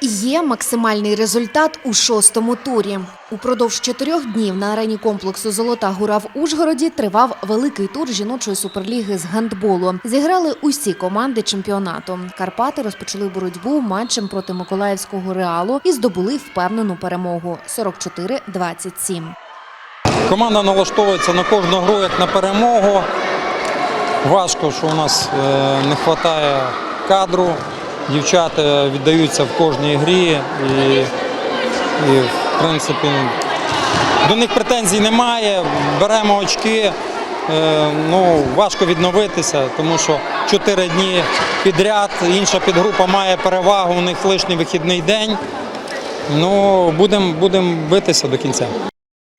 Є максимальний результат у шостому турі. Упродовж чотирьох днів на арені комплексу Золота гора в Ужгороді тривав великий тур жіночої суперліги з гандболу. Зіграли усі команди чемпіонату. Карпати розпочали боротьбу матчем проти Миколаївського реалу і здобули впевнену перемогу 44-27. Команда налаштовується на кожну гру як на перемогу. Важко, що у нас е, не вистачає кадру. Дівчата віддаються в кожній грі і, і в принципі, до них претензій немає. Беремо очки. Е, Ну, важко відновитися, тому що чотири дні підряд, інша підгрупа має перевагу, у них лишній вихідний день. Ну, будемо будем битися до кінця.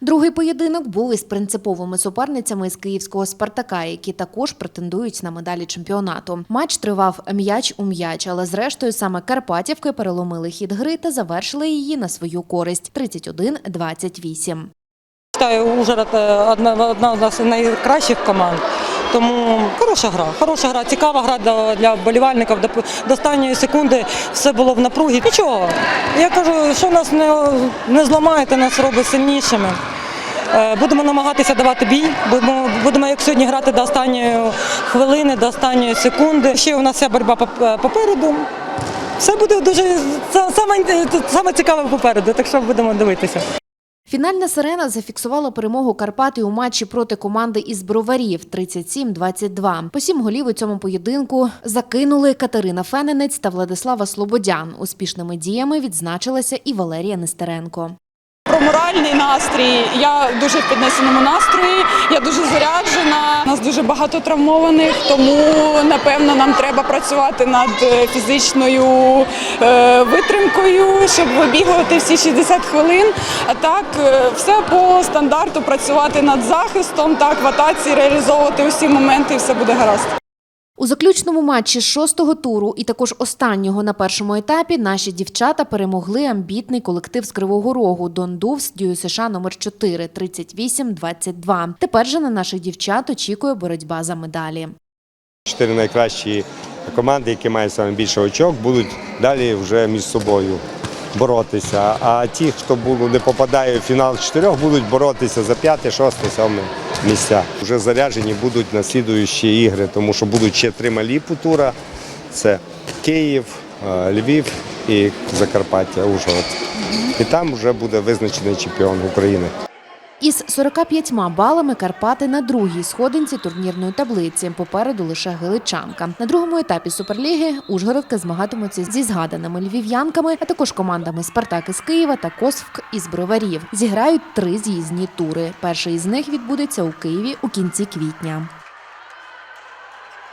Другий поєдинок був із принциповими суперницями з київського Спартака, які також претендують на медалі чемпіонату. Матч тривав м'яч у м'яч, але зрештою саме Карпатівки переломили хід гри та завершили її на свою користь 31-28. Вважаю, Ужгород одна, одна з найкращих команд. Тому хороша гра, хороша гра, цікава гра для, для вболівальників. До, останньої секунди все було в напругі. Нічого. Я кажу, що нас не, не зламаєте, нас робить сильнішими. Е, Будемо намагатися давати бій. Будемо, будемо як сьогодні грати до останньої хвилини, до останньої секунди. Ще у нас вся боротьба попереду. Все буде дуже саме, саме цікаве попереду, так що будемо дивитися. Фінальна сирена зафіксувала перемогу Карпати у матчі проти команди із броварів 37-22. По сім голів у цьому поєдинку закинули Катерина Фененець та Владислава Слободян. Успішними діями відзначилася і Валерія Нестеренко. Про моральний настрій. Я дуже в піднесеному настрої. Я дуже заряджена. Нас дуже багато травмованих, тому напевно нам треба працювати над е, фізичною е, витримкою, щоб вибігувати всі 60 хвилин. А так, е, все по стандарту працювати над захистом, так в атаці реалізовувати усі моменти, і все буде гаразд. У заключному матчі шостого туру і також останнього на першому етапі наші дівчата перемогли амбітний колектив з Кривого Рогу Дондувс Дю США номер 4 38-22. Тепер же на наших дівчат очікує боротьба за медалі. Чотири найкращі команди, які мають саме більше очок, будуть далі вже між собою боротися. А ті, хто було, не попадає в фінал чотирьох, будуть боротися за п'яте, шосте, сьоме місця. Вже заряджені будуть на слідуючі ігри, тому що будуть ще три малі тура. Це Київ, е, Львів і Закарпаття, Ужгород. І там вже буде визначений чемпіон України. Із 45 балами Карпати на другій сходинці турнірної таблиці. Попереду лише Галичанка. На другому етапі Суперліги Ужгородка змагатимуться зі згаданими львів'янками, а також командами Спартак із Києва та Косвк із Броварів. Зіграють три з'їзні тури. Перший із них відбудеться у Києві у кінці квітня.